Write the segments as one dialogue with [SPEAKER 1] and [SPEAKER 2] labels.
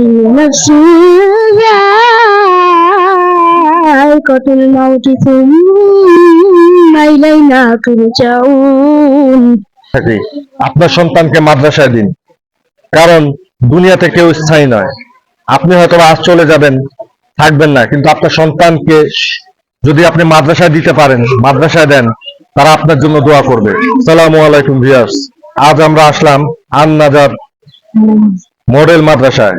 [SPEAKER 1] نفسي ذائقة الموت ثم إلينا ترجعون
[SPEAKER 2] থাকি আপনার সন্তানকে মাদ্রাসায় দিন কারণ দুনিয়াতে কেউ স্থায়ী নয় আপনি হয়তো আজ চলে যাবেন থাকবেন না কিন্তু আপনার সন্তানকে যদি আপনি মাদ্রাসায় দিতে পারেন মাদ্রাসায় দেন তারা আপনার জন্য দোয়া করবে সালামু আলাইকুম ভিয়ার্স আজ আমরা আসলাম আন নাজার মডেল মাদ্রাসায়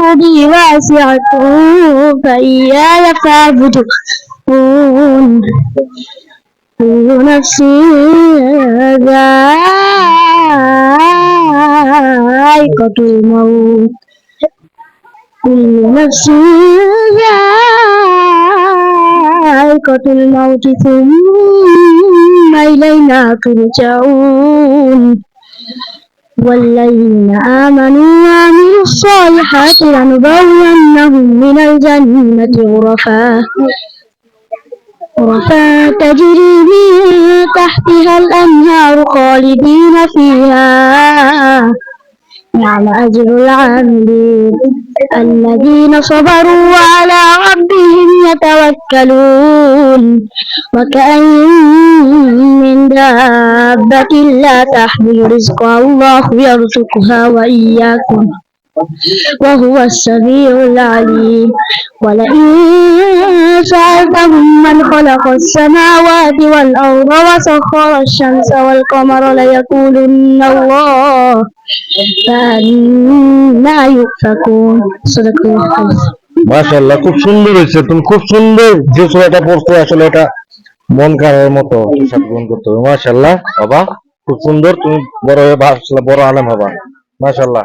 [SPEAKER 1] أرضي واسعة فإياي فاعبدون كل نفس ذائقة الموت كل نفس ذائقة الموت ثم إلينا ترجعون والذين آمنوا وعملوا الصالحات لنبوئنهم من الجنة غرفا. غرفا تجري من تحتها الأنهار خالدين فيها. نعم أجر العاملين الذين صبروا وعلى ربهم يتوكلون. وكأين من دابة لا تحمل رزقها الله يرزقها وإياكم. وهو السميع العليم ولئن سألتهم من خلق السماوات والأرض وسخر الشمس والقمر ليقولن الله فأنا يؤفكون صدق الله العظيم
[SPEAKER 2] মাশাআল্লাহ খুব সুন্দর হয়েছে তুমি খুব সুন্দর যে সুরাটা পড়ছো আসলে এটা মন কাড়ার মতো হিসাব গ্রহণ করতে হবে মাশাআল্লাহ বাবা খুব সুন্দর তুমি বড় হয়ে ভাবছিলা বড় আলেম হবা মাশাআল্লাহ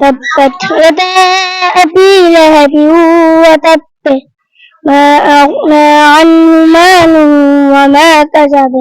[SPEAKER 1] تبت يدا أبي لهب وتب ما أغنى عنه مال وما كسب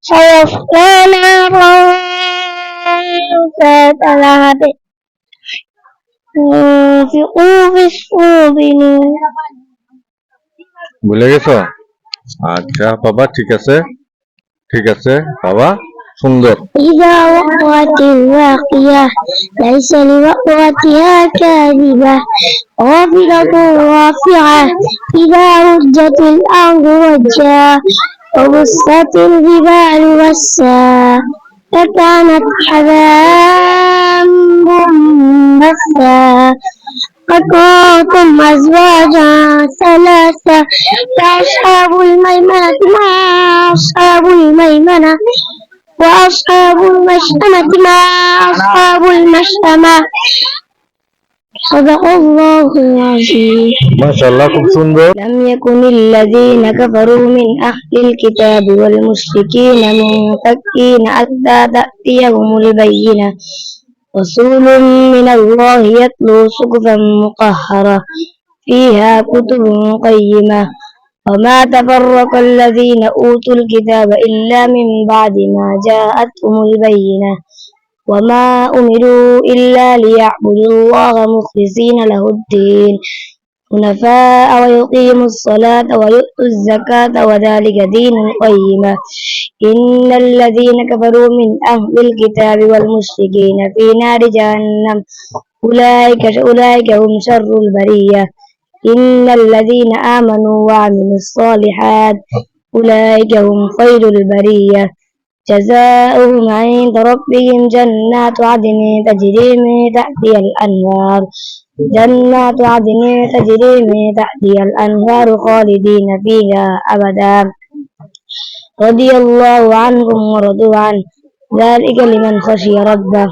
[SPEAKER 1] سيصلى نارا ذات لهب ينفقوا في الصوب
[SPEAKER 2] ভুলে গেছো আচ্ছা বাবা ঠিক আছে ঠিক আছে বাবা সুন্দর
[SPEAKER 1] إذا وقعت الواقية ليس لوقعتها كاذبة خافضة رافعة إذا رجت الأرض رجا وبست الجبال بسا فكانت حباء منبثا فكنتم أزواجا ثلاثة فأصحاب الميمنة ما أصحاب الميمنة وأصحاب المشأمة ما أصحاب المشأمة صدق الله العظيم
[SPEAKER 2] মাশাআল্লাহ খুব সুন্দর
[SPEAKER 1] لم يكن الذين كفروا من أهل الكتاب والمشركين منفكين حتى تأتيهم البينة رسول من الله يتلو صحفا مطهرة فيها كتب قيمة وما تفرق الذين أوتوا الكتاب إلا من بعد ما جاءتهم البينة وما أمروا إلا ليعبدوا الله مخلصين له الدين حنفاء ويقيموا الصلاة ويؤتوا الزكاة وذلك دين القيمة إن الذين كفروا من أهل الكتاب والمشركين في نار جهنم أولئك أولئك هم شر البرية إن الذين آمنوا وعملوا الصالحات أولئك هم خير البرية جزاؤهم عند ربهم جنات عدن تجري من تحتها الأنهار جنات عدن تجري من تحتها الأنهار خالدين فيها أبدا رضي الله عنهم ورضوا عنه ذلك لمن خشي ربه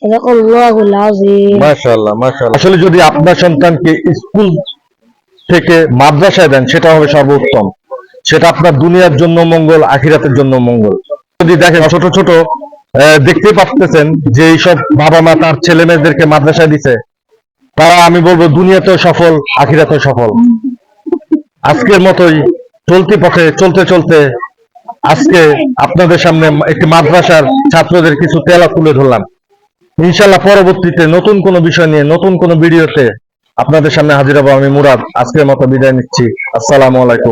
[SPEAKER 1] صدق الله العظيم
[SPEAKER 2] মাশাআল্লাহ মাশাআল্লাহ আসলে যদি আপনার সন্তানকে স্কুল থেকে মাদ্রাসায় দেন, সেটা হবে সর্বোত্তম। সেটা আপনার দুনিয়ার জন্য মঙ্গল, আখিরাতের জন্য মঙ্গল। যদি দেখেন ছোট ছোট দেখতে পাচ্ছেন যে এইসব বাবা মা তার ছেলে মেয়েদেরকে মাদ্রাসায় দিছে, তারা, আমি বলব, দুনিয়াতেও সফল, আখিরাতেও সফল। আজকের মতোই চলতি পথে, চলতে চলতে আজকে আপনাদের সামনে একটি মাদ্রাসার ছাত্রদের কিছু তেলা তুলে ধরলাম। ইনশাল্লাহ পরবর্তীতে নতুন কোনো বিষয় নিয়ে, নতুন কোনো ভিডিওতে আপনাদের সামনে হাজির হব আমি মুরাদ। আজকের মতো বিদায় নিচ্ছি। আসসালামু আলাইকুম।